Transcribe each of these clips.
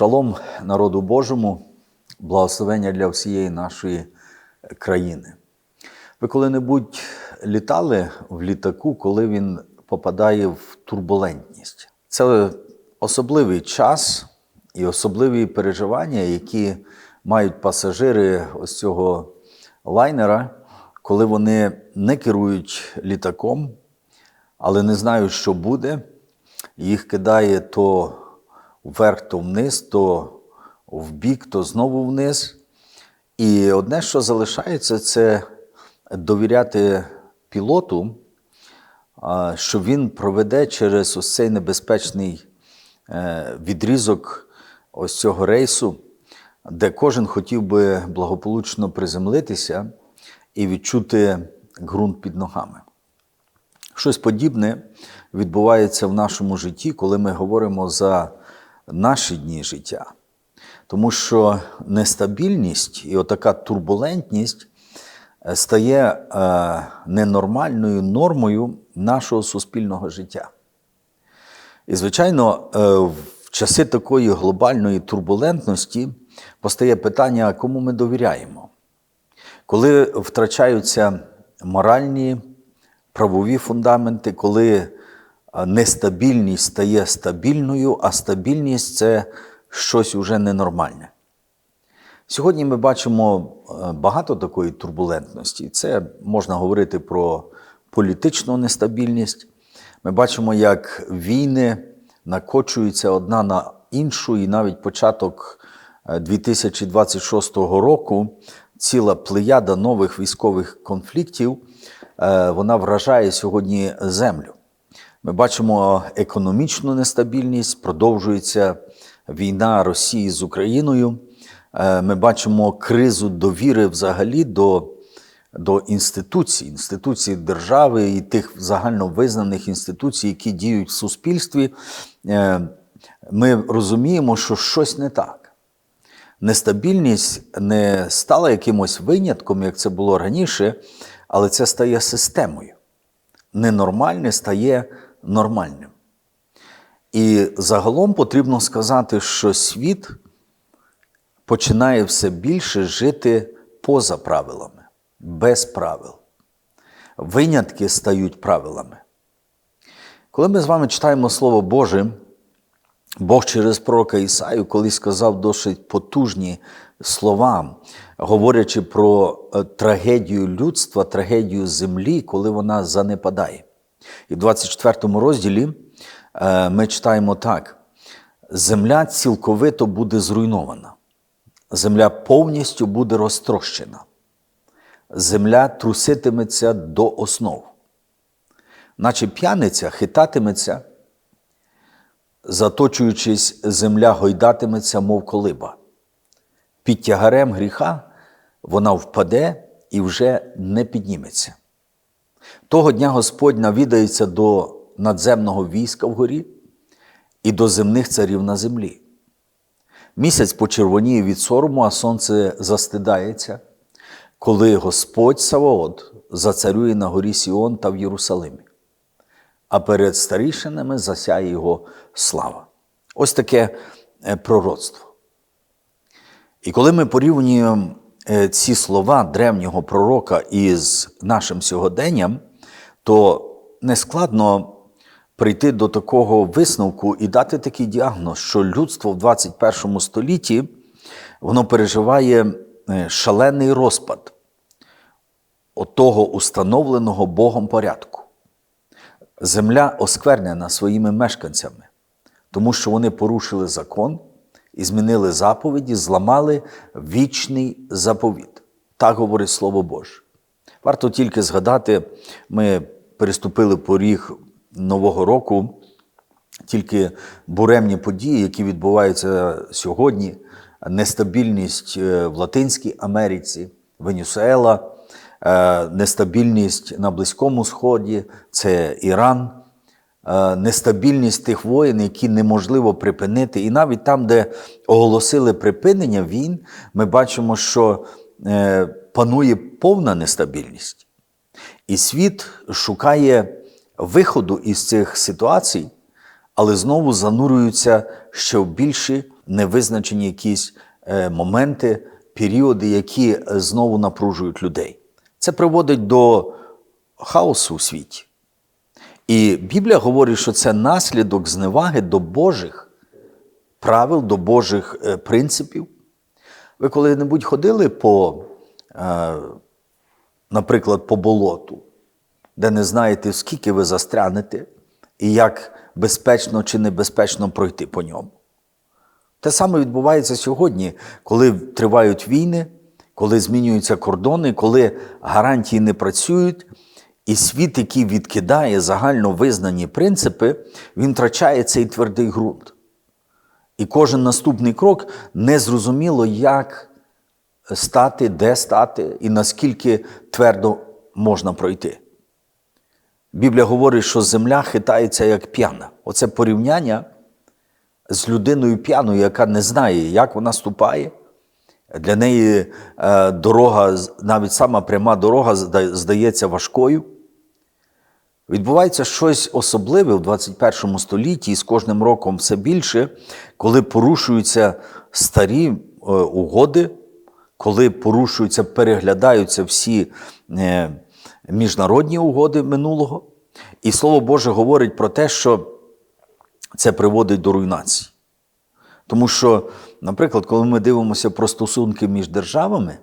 Шалом народу Божому, благословення для всієї нашої країни. Ви коли-небудь літали в літаку, коли він попадає в турбулентність? Це особливий час і особливі переживання, які мають пасажири ось цього лайнера, коли вони не керують літаком, але не знають, що буде. Їх кидає то вверх, то вниз, то вбік, то знову вниз. І одне, що залишається, це довіряти пілоту, що він проведе через ось цей небезпечний е, відрізок ось цього рейсу, де кожен хотів би благополучно приземлитися і відчути ґрунт під ногами. Щось подібне відбувається в нашому житті, коли ми говоримо за наші дні життя. Тому що нестабільність і отака турбулентність е, стає е, ненормальною нормою нашого суспільного життя. І, звичайно, е, в часи такої глобальної турбулентності постає питання, кому ми довіряємо. Коли втрачаються моральні, правові фундаменти, коли нестабільність стає стабільною, а стабільність це щось уже ненормальне. Сьогодні ми бачимо е, багато такої турбулентності. Це можна говорити про політичну нестабільність. Ми бачимо, як війни накочуються одна на іншу, і навіть початок е, 2026 року ціла плеяда нових військових конфліктів е, вона вражає сьогодні землю. Ми бачимо економічну нестабільність, продовжується війна Росії з Україною. Е, Ми бачимо кризу довіри взагалі до, до інституцій, інституцій держави і тих загальновизнаних інституцій, які діють в суспільстві. Е, Ми розуміємо, що щось не так. Нестабільність не стала якимось винятком, як це було раніше, але це стає системою. Ненормальне стає нормальним. І загалом потрібно сказати, що світ починає все більше жити поза правилами, без правил. Винятки стають правилами. Коли ми з вами читаємо Слово Боже, Бог через пророка Ісаю колись сказав досить потужні слова, говорячи про е, трагедію людства, трагедію землі, коли вона занепадає. І в 24 розділі е, ми читаємо так: земля цілковито буде зруйнована, земля повністю буде розтрощена, земля труситиметься до основ, наче п'яниця хитатиметься заточуючись, земля гойдатиметься, мов колиба. Під тягарем гріха вона впаде і вже не підніметься. Того дня Господь навідається до надземного війська вгорі і до земних царів на землі. Місяць почервоніє від сорому, а сонце застидається, коли Господь Саваот зацарює на горі Сіон та в Єрусалимі а перед старішинами засяє його слава. Ось таке е, пророцтво. І коли ми порівнюємо ці слова древнього пророка із нашим сьогоденням, то нескладно прийти до такого висновку і дати такий діагноз, що людство в 21 столітті воно переживає е, шалений розпад того установленого Богом порядку. Земля осквернена своїми мешканцями, тому що вони порушили закон і змінили заповіді, зламали вічний заповіт. Так говорить Слово Боже. Варто тільки згадати, ми переступили поріг Нового року, тільки буремні події, які відбуваються сьогодні, нестабільність е, в Латинській Америці, Венесуела – Е, нестабільність на Близькому Сході, це Іран, нестабільність тих воєн, які неможливо припинити. І навіть там, де оголосили припинення війн, ми бачимо, що е, панує повна нестабільність. І світ шукає виходу із цих ситуацій, але знову занурюються ще в більші невизначені якісь е, моменти, періоди, які е, знову напружують людей. Це приводить до хаосу у світі. І Біблія говорить, що це наслідок зневаги до Божих правил, до Божих е, принципів. Ви коли-небудь ходили по, е, наприклад, по болоту, де не знаєте, скільки ви застрянете, і як безпечно чи небезпечно пройти по ньому. Те саме відбувається сьогодні, коли тривають війни, коли змінюються кордони, коли гарантії не працюють, і світ, який відкидає загально визнані принципи, він втрачає цей твердий ґрунт. І кожен наступний крок незрозуміло, як стати, де стати і наскільки твердо можна пройти. Біблія говорить, що земля хитається як п'яна. Оце порівняння з людиною п'яною, яка не знає, як вона ступає. Для неї е, дорога, навіть сама пряма дорога, здається важкою. Відбувається щось особливе в 21 столітті і з кожним роком все більше, коли порушуються старі е, угоди, коли порушуються, переглядаються всі е, міжнародні угоди минулого. І Слово Боже говорить про те, що це приводить до руйнації. Тому що, наприклад, коли ми дивимося про стосунки між державами,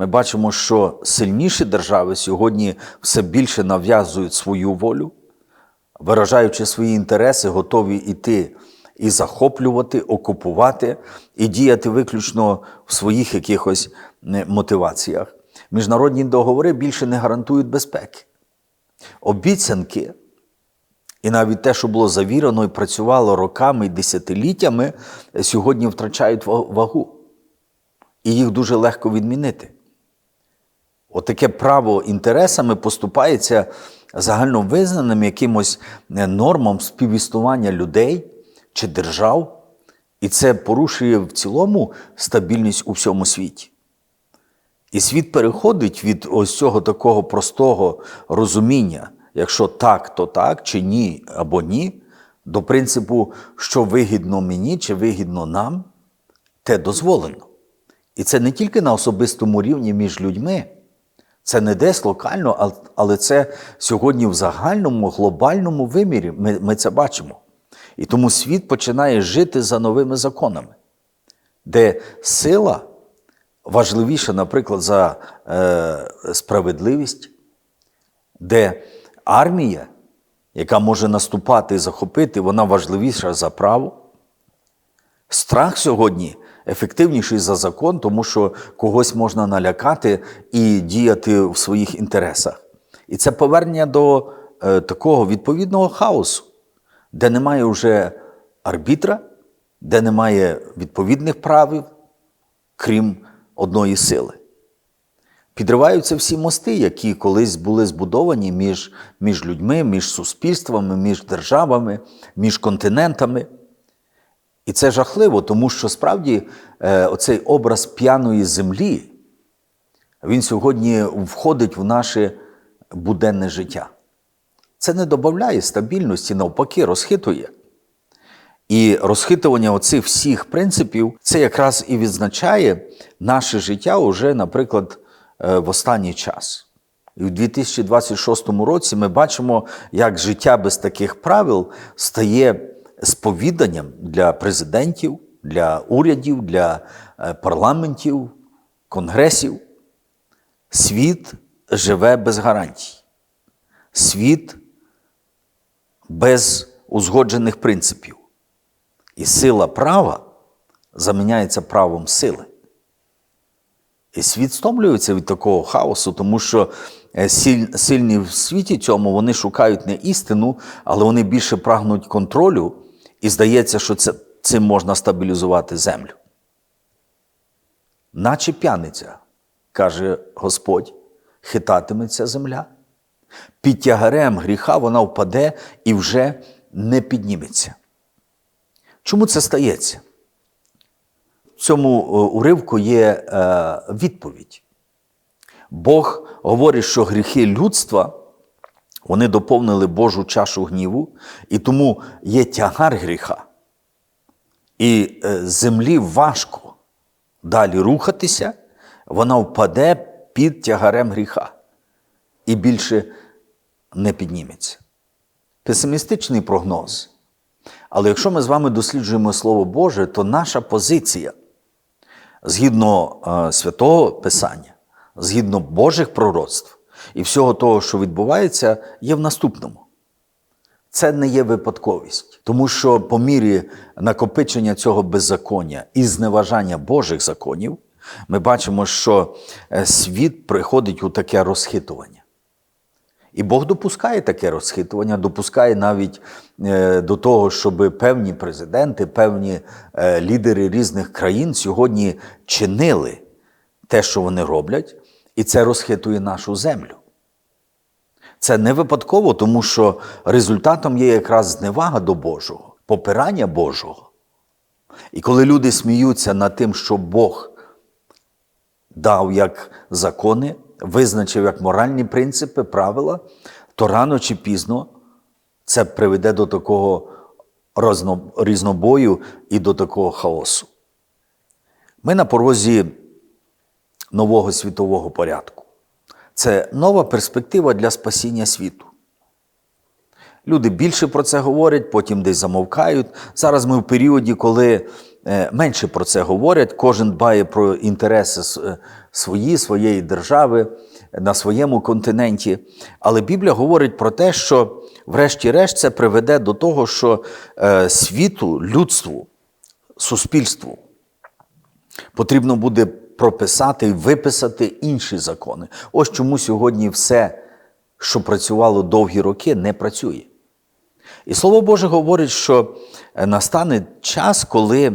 ми бачимо, що сильніші держави сьогодні все більше нав'язують свою волю, виражаючи свої інтереси, готові йти і захоплювати, окупувати, і діяти виключно в своїх якихось е, мотиваціях. Міжнародні договори більше не гарантують безпеки. Обіцянки і навіть те, що було завірено і працювало роками і десятиліттями, сьогодні втрачають вагу. І їх дуже легко відмінити. Отаке право інтересами поступається загальновизнаним якимось е, нормам співіснування людей чи держав, і це порушує в цілому стабільність у всьому світі. І світ переходить від ось цього такого простого розуміння, якщо так, то так, чи ні або ні, до принципу, що вигідно мені чи вигідно нам, те дозволено. І це не тільки на особистому рівні між людьми, це не десь локально, але це сьогодні в загальному глобальному вимірі. Ми, ми це бачимо. І тому світ починає жити за новими законами, де сила важливіша, наприклад, за е, справедливість, де армія, яка може наступати і захопити, вона важливіша за право. Страх сьогодні ефективніший за закон, тому що когось можна налякати і діяти в своїх інтересах. І це повернення до е, такого відповідного хаосу, де немає вже арбітра, де немає відповідних правил, крім одної сили. Підриваються всі мости, які колись були збудовані між, між людьми, між суспільствами, між державами, між континентами. І це жахливо, тому що справді е, оцей образ п'яної землі, він сьогодні входить в наше буденне життя. Це не додає стабільності, навпаки, розхитує. І розхитування оцих всіх принципів це якраз і відзначає наше життя уже, наприклад, е, в останній час. І в 2026 році ми бачимо, як життя без таких правил стає сповіданням для президентів, для урядів, для е, парламентів, конгресів. Світ живе без гарантій. Світ без узгоджених принципів. І сила права заміняється правом сили. І світ стомлюється від такого хаосу, тому що е, сильні в світі цьому вони шукають не істину, але вони більше прагнуть контролю, і здається, що це, цим можна стабілізувати землю. Наче п'яниця, каже Господь, хитатиметься земля. Під тягарем гріха вона впаде і вже не підніметься. Чому це стається? В цьому е, уривку є е, відповідь. Бог говорить, що гріхи людства Вони доповнили Божу чашу гніву, і тому є тягар гріха. І е, землі важко далі рухатися, вона впаде під тягарем гріха і більше не підніметься. Песимістичний прогноз. Але якщо ми з вами досліджуємо Слово Боже, то наша позиція згідно е, святого Писання, згідно Божих пророцтв і всього того, що відбувається, є в наступному. Це не є випадковість, тому що по мірі накопичення цього беззаконня і зневажання Божих законів, ми бачимо, що е, світ приходить у таке розхитування. І Бог допускає таке розхитування, допускає навіть е, до того, щоб певні президенти, певні е, лідери різних країн сьогодні чинили те, що вони роблять, і це розхитує нашу землю. Це не випадково, тому що результатом є якраз зневага до Божого, попирання Божого. І коли люди сміються над тим, що Бог дав як закони, визначив як моральні принципи, правила, то рано чи пізно це приведе до такого різнобою і до такого хаосу. Ми на порозі нового світового порядку. Це нова перспектива для спасіння світу. Люди більше про це говорять, потім десь замовкають. Зараз ми в періоді, коли е, менше про це говорять, кожен дбає про інтереси е, свої, своєї держави на своєму континенті. Але Біблія говорить про те, що, врешті-решт, це приведе до того, що е, світу, людству, суспільству потрібно буде прописати і виписати інші закони. Ось чому сьогодні все, що працювало довгі роки, не працює. І Слово Боже говорить, що е, настане час, коли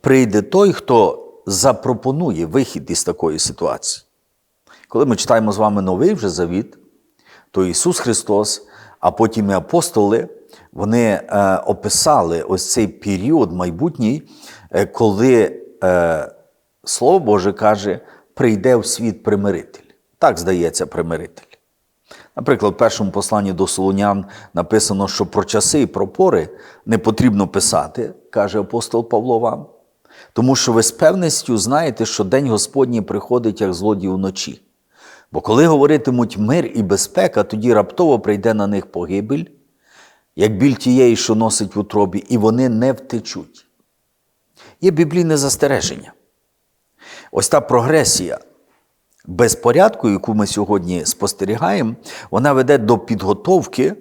прийде той, хто запропонує вихід із такої ситуації. Коли ми читаємо з вами новий вже завіт, то Ісус Христос, а потім і апостоли, вони е, описали ось цей період майбутній, е, коли е, Слово Боже каже, прийде в світ примиритель. Так здається, примиритель. Наприклад, в першому посланні до Солонян написано, що про часи і про пори не потрібно писати, каже апостол Павло вам, тому що ви з певністю знаєте, що день Господній приходить як злодій вночі. Бо коли говоритимуть мир і безпека, тоді раптово прийде на них погибель, як біль тієї, що носить в утробі, і вони не втечуть. Є біблійне застереження. Ось та прогресія безпорядку, яку ми сьогодні спостерігаємо, вона веде до підготовки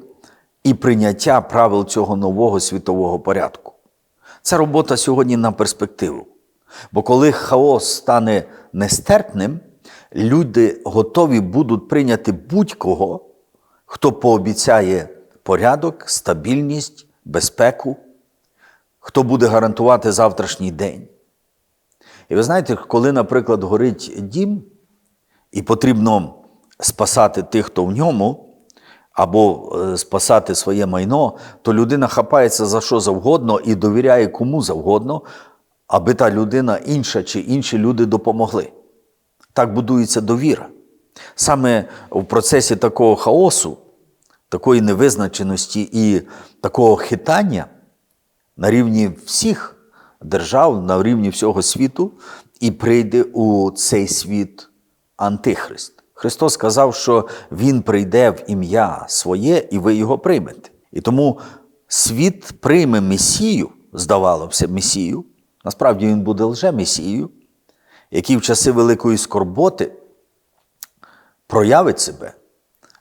і прийняття правил цього нового світового порядку. Це робота сьогодні на перспективу. Бо коли хаос стане нестерпним, люди готові будуть прийняти будь-кого, хто пообіцяє порядок, стабільність, безпеку, хто буде гарантувати завтрашній день. І ви знаєте, коли, наприклад, горить дім, і потрібно спасати тих, хто в ньому, або е, спасати своє майно, то людина хапається за що завгодно і довіряє кому завгодно, аби та людина інша чи інші люди допомогли. Так будується довіра. Саме в процесі такого хаосу, такої невизначеності і такого хитання на рівні всіх держав, на рівні всього світу, і прийде у цей світ Антихрист. Христос сказав, що Він прийде в ім'я своє, і ви його приймете. І тому світ прийме Месію, здавалося Месію. Насправді він буде лже-Месією, який в часи великої скорботи проявить себе,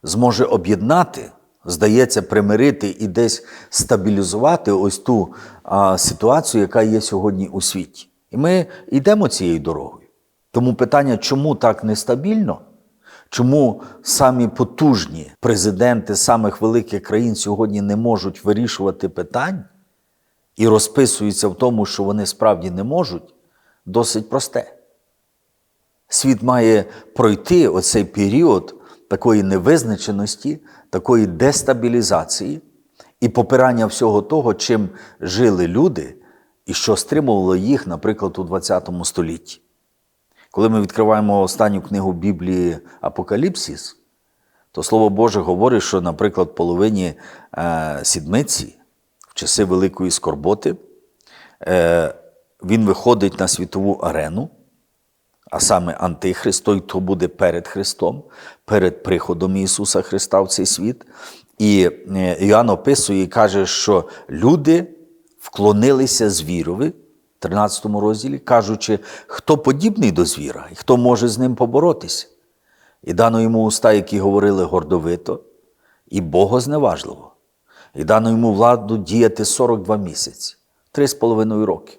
зможе об'єднати, здається, примирити і десь стабілізувати ось ту а, ситуацію, яка є сьогодні у світі. І ми йдемо цією дорогою. Тому питання, чому так нестабільно? Чому самі потужні президенти самих великих країн сьогодні не можуть вирішувати питань і розписуються в тому, що вони справді не можуть, досить просте. Світ має пройти оцей період такої невизначеності, такої дестабілізації і попирання всього того, чим жили люди, і що стримувало їх, наприклад, у ХХ столітті. Коли ми відкриваємо останню книгу Біблії Апокаліпсис, то Слово Боже говорить, що, наприклад, в половині е, сідмиці, в часи Великої скорботи, е, він виходить на світову арену, а саме Антихрист, той, хто буде перед Христом, перед приходом Ісуса Христа в цей світ. І е, Іоанн описує і каже, що люди вклонилися звірові, в 13 розділі, кажучи, хто подібний до звіра і хто може з ним поборотися. І дано йому уста, які говорили гордовито, і богозневажливо. І дано йому владу діяти 42 місяці, три з половиною роки.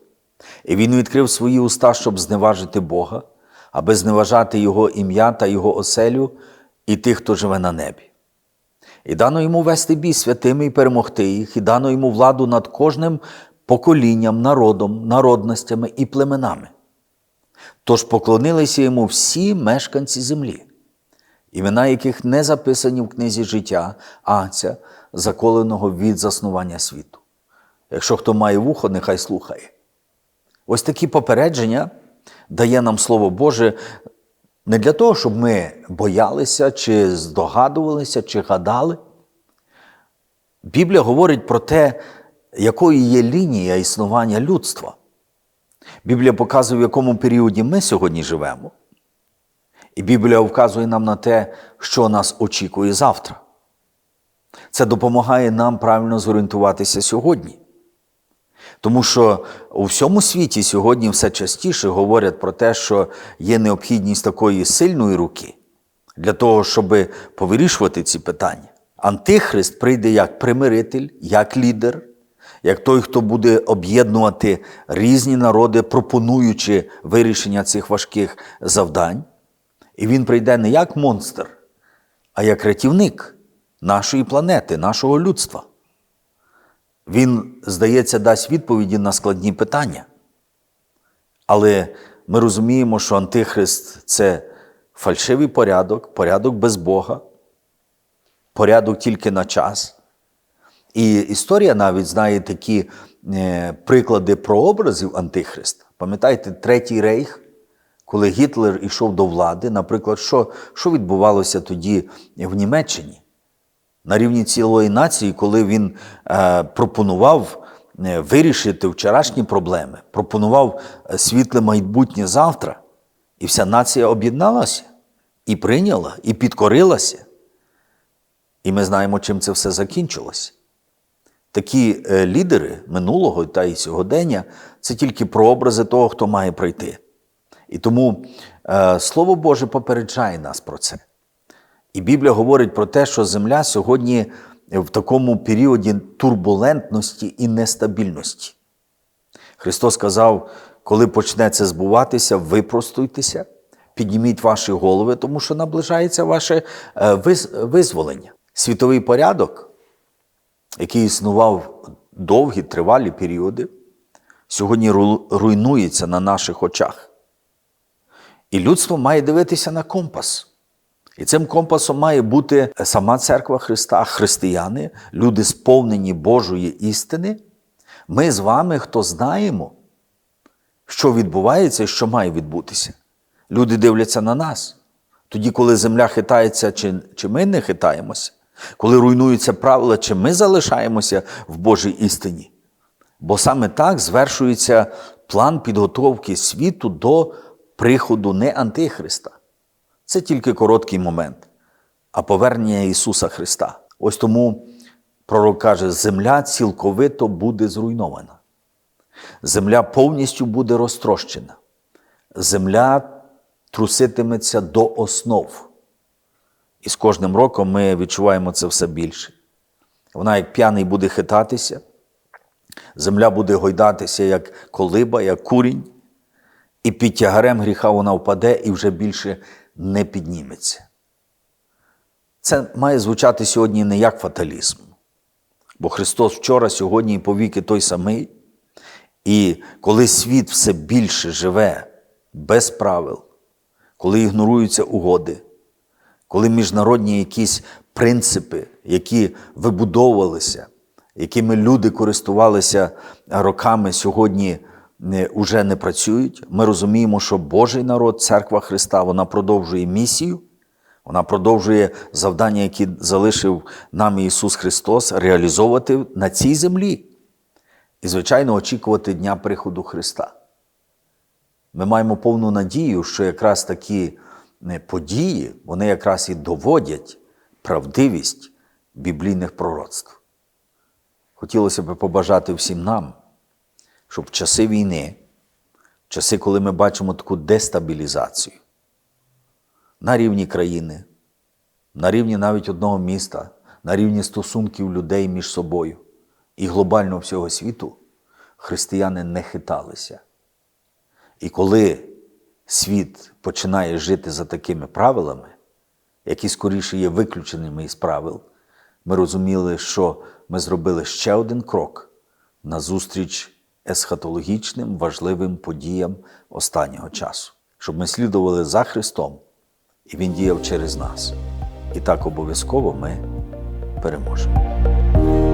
І він відкрив свої уста, щоб зневажити Бога, аби зневажати Його ім'я та Його оселю і тих, хто живе на небі. І дано йому вести бій святими і перемогти їх, і дано йому владу над кожним поколінням, народом, народностями і племенами. Тож поклонилися йому всі мешканці землі, імена яких не записані в книзі життя Анця, заколеного від заснування світу. Якщо хто має вухо, нехай слухає. Ось такі попередження дає нам Слово Боже не для того, щоб ми боялися, чи здогадувалися, чи гадали. Біблія говорить про те, якою є лінія існування людства. Біблія показує, в якому періоді ми сьогодні живемо. І Біблія вказує нам на те, що нас очікує завтра. Це допомагає нам правильно зорієнтуватися сьогодні. Тому що у всьому світі сьогодні все частіше говорять про те, що є необхідність такої сильної руки для того, щоб повирішувати ці питання. Антихрист прийде як примиритель, як лідер, як той, хто буде об'єднувати різні народи, пропонуючи вирішення цих важких завдань. І він прийде не як монстр, а як рятівник нашої планети, нашого людства. Він, здається, дасть відповіді на складні питання. Але ми розуміємо, що Антихрист це фальшивий порядок, порядок без Бога, порядок тільки на час. І історія навіть знає такі е, приклади прообразів Антихриста. Пам'ятаєте, Третій рейх, коли Гітлер йшов до влади, наприклад, що, що відбувалося тоді в Німеччині? На рівні цілої нації, коли він е, пропонував е, вирішити вчорашні проблеми, пропонував е, світле майбутнє завтра, і вся нація об'єдналася і прийняла, і підкорилася. І ми знаємо, чим це все закінчилося. Такі лідери минулого та й сьогодення це тільки прообрази того, хто має прийти. І тому Слово Боже попереджає нас про це. І Біблія говорить про те, що земля сьогодні в такому періоді турбулентності і нестабільності. Христос сказав, коли почне це збуватися, випростуйтеся, підніміть ваші голови, тому що наближається ваше е, визволення. Світовий порядок, який існував довгі тривалі періоди, сьогодні руйнується на наших очах. І людство має дивитися на компас. І цим компасом має бути сама церква Христа, християни, люди, сповнені Божої істини. Ми з вами, хто знаємо, що відбувається і що має відбутися. Люди дивляться на нас. Тоді, коли земля хитається, чи, чи ми не хитаємося, коли руйнуються правила, чи ми залишаємося в Божій істині. Бо саме так звершується план підготовки світу до приходу не Антихриста. Це тільки короткий момент, а повернення Ісуса Христа. Ось тому пророк каже: земля цілковито буде зруйнована. Земля повністю буде розтрощена. Земля труситиметься до основ. І з кожним роком ми відчуваємо це все більше. Вона, як п'яний, буде хитатися, земля буде гойдатися, як колиба, як курінь, і під тягарем гріха вона впаде і вже більше не підніметься. Це має звучати сьогодні не як фаталізм. Бо Христос вчора, сьогодні і повіки той самий. І коли світ все більше живе без правил, коли ігноруються угоди, коли міжнародні якісь принципи, які вибудовувалися, якими люди користувалися роками, сьогодні вже не працюють. Ми розуміємо, що Божий народ, церква Христа, вона продовжує місію, Вона продовжує завдання, які залишив нам Ісус Христос, реалізовувати на цій землі. І, звичайно, очікувати Дня приходу Христа. Ми маємо повну надію, що якраз такі е, події, вони якраз і доводять правдивість біблійних пророцтв. Хотілося б побажати всім нам, щоб в часи війни, в часи, коли ми бачимо таку дестабілізацію на рівні країни, на рівні навіть одного міста, на рівні стосунків людей між собою і глобально всього світу, християни не хиталися. І коли світ починає жити за такими правилами, які скоріше є виключеними із правил, ми розуміли, що ми зробили ще один крок назустріч есхатологічним важливим подіям останнього часу, щоб ми слідували за Христом, і Він діяв через нас. І так обов'язково ми переможемо.